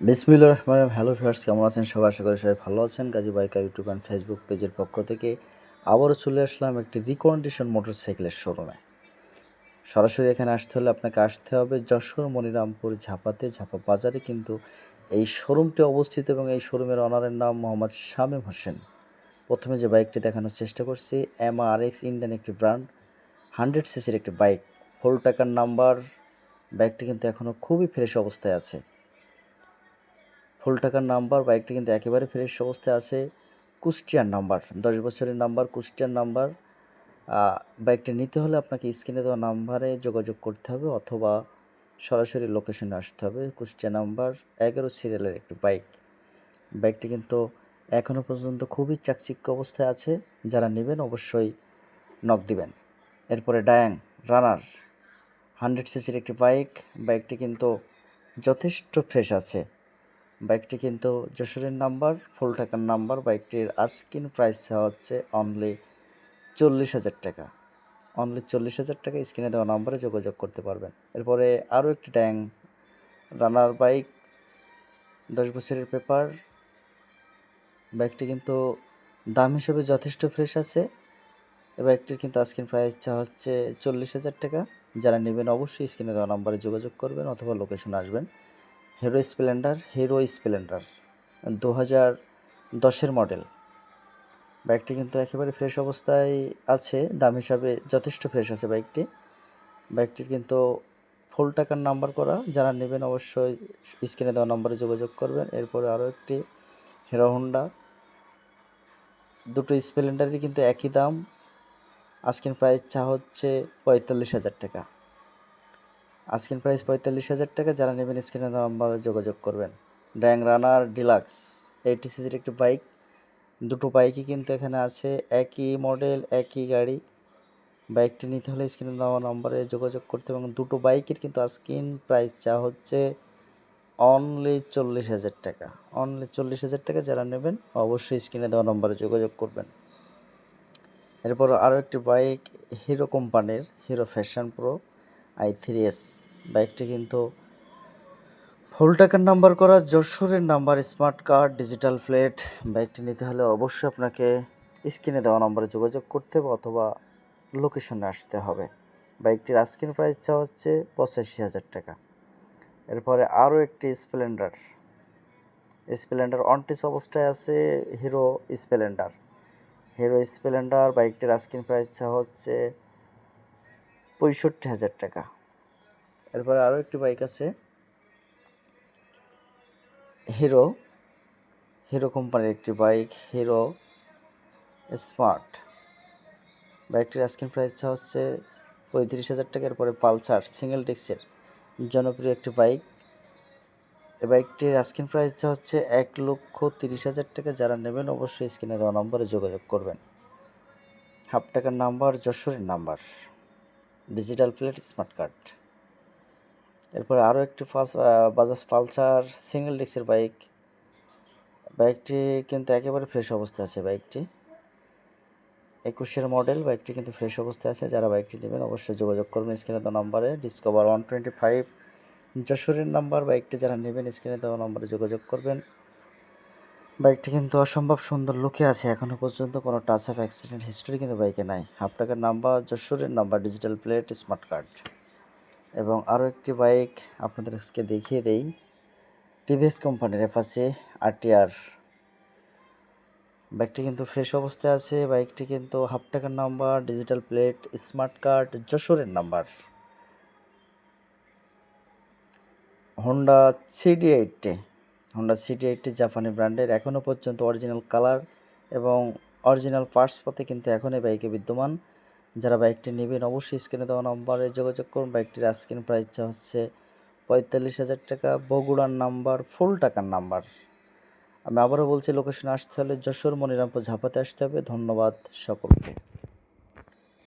বিসমিল্লা Rahman hello fierce কেমন আছেন? সবাই আশা করি সবাই ভালো আছেন। Gazi biker YouTube and Facebook পেজের পক্ষ থেকে আবারও চলে আসলাম একটি রিকন্ডিশন মোটরসাইকেলের শোরুমে। সরাসরি এখানে আসতে হলে আপনাকে আসতে হবে যশোর মনিরামপুর ঝাপাতে, ঝাপা বাজারে। কিন্তু এই শোরুমটি অবস্থিত এবং এই শোরুমের অনারের নাম মোহাম্মদ শামীম হোসেন। প্রথমে যে বাইকটি দেখানোর চেষ্টা করছি এম আর এক্স ইন্ডিয়ান একটি ব্র্যান্ড, হান্ড্রেড সিসির একটি বাইক। ফুল টাকার নাম্বার, বাইকটি কিন্তু এখনও খুবই ফ্রেশ অবস্থায় আছে। ফুল টাকার নাম্বার, বাইকটি কিন্তু একেবারে ফ্রেশ অবস্থায় আছে। কুষ্টিয়ার নাম্বার, দশ বছরের নাম্বার, কুষ্টিয়ার নাম্বার। বাইকটি নিতে হলে আপনাকে স্ক্রিনে দেওয়া নাম্বারে যোগাযোগ করতে হবে অথবা সরাসরি লোকেশনে আসতে হবে। কুষ্টিয়া নাম্বার এগারো সিরিয়ালের একটি বাইক। বাইকটি কিন্তু এখনও পর্যন্ত খুবই চাকচিক্য অবস্থায় আছে। যারা নেবেন অবশ্যই নক দিবেন। এরপরে ডায়াং রানার হান্ড্রেড সিসির একটি বাইক। বাইকটি কিন্তু যথেষ্ট ফ্রেশ আছে। বাইকটি কিন্তু যশোরের নাম্বার ফুল টাকার নাম্বার। বাইকটির আস্কিন প্রাইস হচ্ছে অনলি চল্লিশ হাজার টাকা। অনলি চল্লিশ হাজার টাকা স্ক্রিনে দেওয়া নাম্বারে যোগাযোগ করতে পারবেন। এরপরে আরও একটি ট্যাং, রানার বাইক, দশ বছরের পেপার। বাইকটি কিন্তু দাম হিসেবে যথেষ্ট ফ্রেশ আছে। এই বাইকটির কিন্তু আস্কিন প্রাইস হচ্ছে চল্লিশ হাজার টাকা। যারা নেবেন অবশ্যই স্ক্রিনে দেওয়া নাম্বারে যোগাযোগ করবেন অথবা লোকেশন আসবেন। হিরো স্প্লেন্ডার হিরো স্প্লেন্ডার দু হাজার দশের মডেল বাইকটি কিন্তু একেবারে ফ্রেশ অবস্থায় আছে, দাম হিসাবে যথেষ্ট ফ্রেশ আছে বাইকটি বাইকটির কিন্তু ফুল টাকার নাম্বার করা, যারা নেবেন অবশ্যই স্ক্রিনে দেওয়া নম্বরে যোগাযোগ করবেন। এরপরে আরও একটি হিরো হোন্ডা দুটো স্প্লেন্ডারই কিন্তু একই দাম। আজকের প্রাইস চা হচ্ছে পঁয়তাল্লিশ হাজার টাকা। আজকের প্রাইস পঁয়তাল্লিশ হাজার টাকা, যারা নেবেন স্ক্রিনে নাম্বারে যোগাযোগ করবেন। ড্যাং রানার ডিলাক্স এইটি সিজির একটি বাইক। দুটো বাইকই কিন্তু এখানে আছে, একই মডেল, একই গাড়ি। বাইকটি নিতে হলে স্ক্রিনে দেওয়া নম্বরে যোগাযোগ করতে এবং দুটো বাইকের কিন্তু আস্কিন প্রাইস যা হচ্ছে অনলি চল্লিশ হাজার টাকা। অনলি চল্লিশ হাজার টাকা যারা নেবেন অবশ্যই স্ক্রিনে দেওয়া নম্বরে যোগাযোগ করবেন। এরপর আরও একটি বাইক, হিরো কোম্পানির, Hero Passion pro. I three S. বাইকটি কিন্তু ফুল টাকার নাম্বার করা, যশোরের number, smart card, digital plate বাইকটি নিতে হলে অবশ্যই আপনাকে স্ক্রিনে দেওয়া নম্বরে যোগাযোগ করতে হবে অথবা লোকেশনে আসতে হবে। বাইকটির আস্কিন প্রাইস চা হচ্ছে পঁচাশি হাজার টাকা। এরপরে আরও একটি স্প্লেন্ডার। স্প্লেন্ডার অনটিস অবস্থায় আছে, হিরো স্প্লেন্ডার। হিরো স্প্লেন্ডার, বাইকটির আস্কিন প্রাইস চা হচ্ছে পঁয়ষট্টি হাজার টাকা। এরপরে আরও একটি বাইক আছে। হিরো হিরো কোম্পানির একটি বাইক, হিরো স্মার্ট। বাইকটির আস্কিন প্রাইস হচ্ছে পঁয়ত্রিশ হাজার টাকা, এরপরে পালসার সিঙ্গেল ডিস্কের জনপ্রিয় একটি বাইক। এই বাইকটির আস্কিন প্রাইস হচ্ছে এক লক্ষ তিরিশ হাজার টাকা। যারা নেবেন অবশ্যই স্ক্রিনে দেওয়া নম্বরে যোগাযোগ করবেন। হাফ টাকার নাম্বার, যশোরের number. Digital plate smart card এরপরে আরও একটি বাজাজ পালসার সিঙ্গেল ডিস্কের বাইক বাইকটি কিন্তু একেবারে ফ্রেশ অবস্থায় আছে বাইকটি একুশের মডেল বাইকটি কিন্তু ফ্রেশ অবস্থায় আছে। যারা বাইকটি নেবেন অবশ্যই যোগাযোগ করবেন স্ক্রিনে দেওয়া নম্বরে। ডিসকভার ওয়ান টোয়েন্টি ফাইভ যশোরের নাম্বার বাইকটি যারা নেবেন স্ক্রিনে দেওয়া নম্বরে যোগাযোগ করবেন। বাইকটি কিন্তু অসম্ভব সুন্দর লুকে আছে। এখনও পর্যন্ত কোনো টাচ অফ অ্যাক্সিডেন্ট হিস্টোরি কিন্তু বাইকে নাই। টাকার নাম্বার, যশোরের number digital plate smart card এবং আরও একটি বাইক আপনাদের আজকে দেখিয়ে দেই। টিভিএস কোম্পানির এফাসে আরটিআর বাইকটি কিন্তু ফ্রেশ অবস্থায় আছে। বাইকটি কিন্তু হাফ টাকার number digital plate smart card যশোরের number. Honda CD eighty Honda CD eighty জাপানি ব্র্যান্ডের এখনও পর্যন্ত অরিজিনাল কালার এবং অরিজিনাল পার্টস পথে কিন্তু এখন এই বাইকে বিদ্যমান। যারা বাইকটি নেবেন অবশ্যই স্ক্রিনে দেওয়া নম্বরে যোগাযোগ করুন। বাইকটির আস্কিন প্রাইস হচ্ছে পঁয়তাল্লিশ হাজার টাকা, বগুড়ার নাম্বার ফুল টাকার নাম্বার আমি আবারও বলছি লোকেশনে আসতে হলে যশোর, মনিরামপুর, ঝাপাতে আসতে হবে। ধন্যবাদ সকলকে।